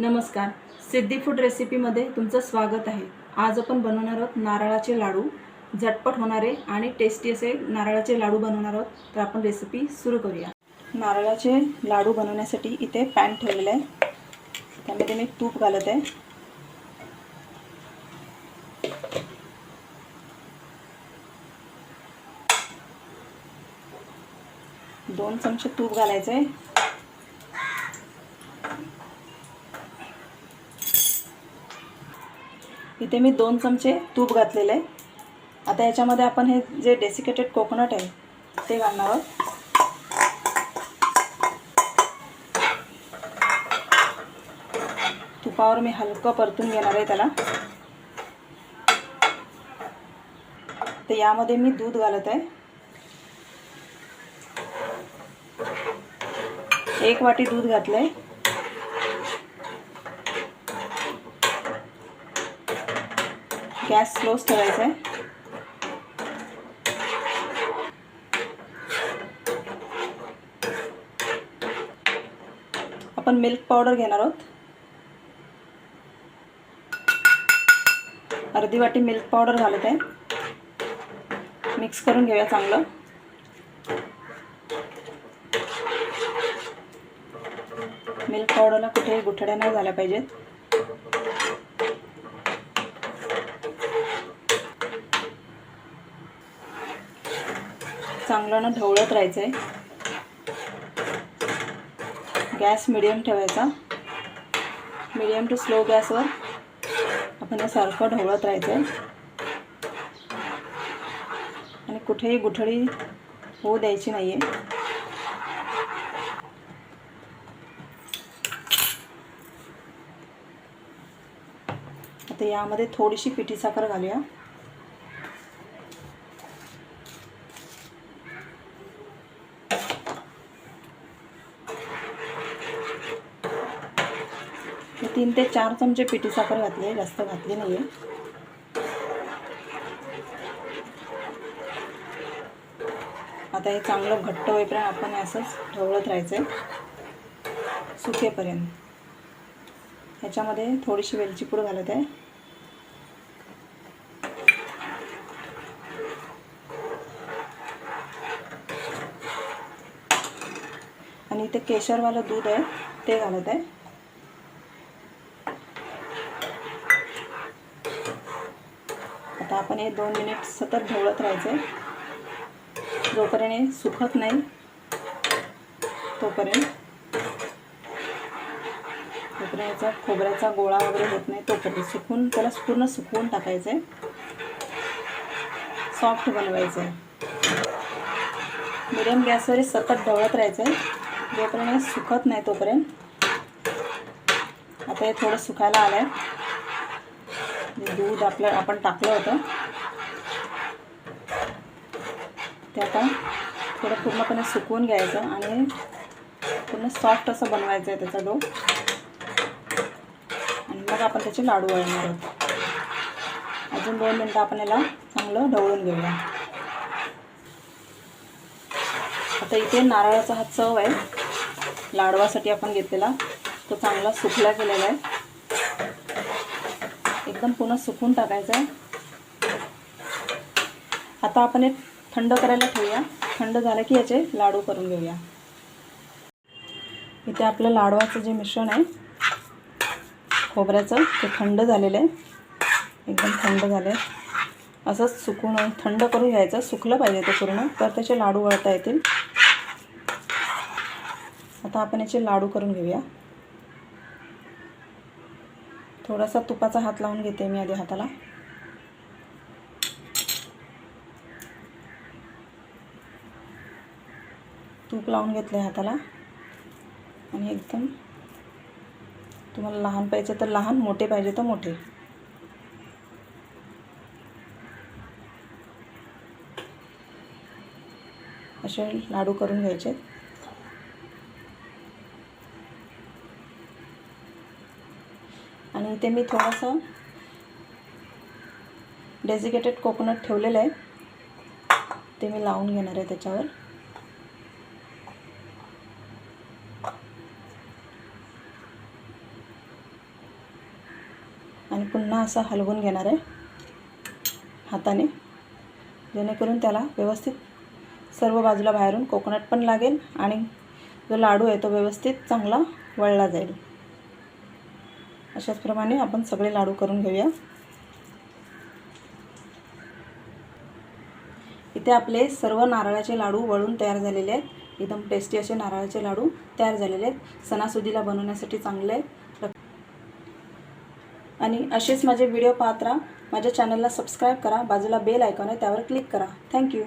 नमस्कार. सिद्धी फूड रेसिपीमध्ये तुमचं स्वागत आहे. आज आपण बनवणार आहोत नारळाचे लाडू. झटपट होणारे आणि टेस्टी असे नारळाचे लाडू बनवणार आहोत. तर आपण रेसिपी सुरू करूया. नारळाचे लाडू बनवण्यासाठी इथे पॅन ठेवलेलं आहे. त्यामध्ये मी तूप घालत आहे. दोन चमचे तूप घालायचं आहे इथे मी दोन चमचे तूप घातलेले आहे. आता याच्यामध्ये आपण हे जे डेसिकेटेड कोकोनट आहे ते घालणार आहोत. तुपावर मी हलकं परतून घेणार आहे त्याला. तर यामध्ये मी दूध घालत आहे. एक वाटी दूध घातलं आहे गॅस स्लोच ठेवायचा आहे. आपण मिल्क पावडर घेणार आहोत. अर्धी वाटी मिल्क पावडर घालत आहे. मिक्स करून घेऊया चांगलं. मिल्क पावडरला कुठेही गुठड्या नाही झाल्या पाहिजेत. चांगलं ना ढवळत राहायचं आहे गॅस मिडियम ठेवायचा. मिडियम टू स्लो गॅसवर आपण हे सारखं ढवळत राहायचं आहे आणि कुठेही गुठळी होऊ द्यायची नाही आहे आता यामध्ये थोडीशी पिठी साखर घालूया. तीन ते चार चमचे पिठी साखर घातली आहे जास्त घातली नाही आहे आता हे चांगलं घट्ट होईपर्यंत आपण असंच ढवळत राहायचं आहे सुकेपर्यंत. ह्याच्यामध्ये थोडीशी वेलची पूड घालत आहे. आणि इथे केशरवालं दूध आहे ते घालत आहे. आता आपण हे दोन मिनिट सतत ढवळत राहायचं आहे जोपर्यंत हे सुकत नाही तोपर्यंत. तोपर्यंत याचा खोबऱ्याचा गोळा वगैरे होत नाही तोपर्यंत. सुकून त्याला पूर्ण सुकवून टाकायचं आहे सॉफ्ट बनवायचं आहे मिडियम गॅसवर सतत ढवळत राहायचं आहे जोपर्यंत हे सुकत नाही तोपर्यंत. आता हे थोडं सुकायला आलं आहे दूध आपलं आपण टाकलं होतं. ते आता थोडं पूर्णपणे सुकवून घ्यायचं आणि पूर्ण सॉफ्ट असं बनवायचं आहे त्याचा डो. आणि मग आपण त्याचे लाडू वळणार आहोत. अजून दोन मिनटं आपण याला चांगलं ढवळून घेऊया. आता इथे नारळाचा हा चव आहे. लाडवासाठी आपण घेतलेला. तो चांगला सुकला गेलेला आहे. एकदम पुन्हा सुकून टाकायचं. आहे आता आपण एक थंड करायला ठेवूया. थंड झालं की याचे लाडू करून घेऊया. इथे आपलं लाडवाचं जे मिश्रण आहे खोबऱ्याचं ते थंड झालेलं आहे. एकदम थंड झालं आहे असंच सुकून थंड करून घ्यायचं. सुकलं पाहिजे ते पूर्ण. तर त्याचे लाडू वळता येतील. आता आपण याचे लाडू करून घेऊया. थोडासा तुपाचा हात लावून घेते मी आधी हाताला. तूप लावून घेतलं आहे हाताला. आणि एकदम तुम्हाला लहान पाहिजे तर लहान मोठे पाहिजे तर मोठे. असे लाडू करून घ्यायचे. आणि इथे मी थोडंसं डेझिकेटेड कोकोनट ठेवलेलं आहे. ते मी लावून घेणार आहे त्याच्यावर. आणि पुन्हा असं हलवून घेणार आहे हाताने जेणेकरून त्याला व्यवस्थित सर्व बाजूला बाहेरून कोकोनट पण लागेल आणि जो लाडू आहे तो व्यवस्थित चांगला वळला जाईल. अशाचप्रमाणे आपण सगळे लाडू करून घेऊया. इथे आपले सर्व नारळाचे लाडू वळून तयार झालेले आहेत. एकदम टेस्टी असे नारळाचे लाडू तयार झालेले आहेत. सणासुदीला बनवण्यासाठी चांगले आहेत. आणि असेच माझे व्हिडिओ पाहत राहा. माझ्या चॅनलला सबस्क्राईब करा. बाजूला बेल आयकॉन आहे त्यावर क्लिक करा. थँक्यू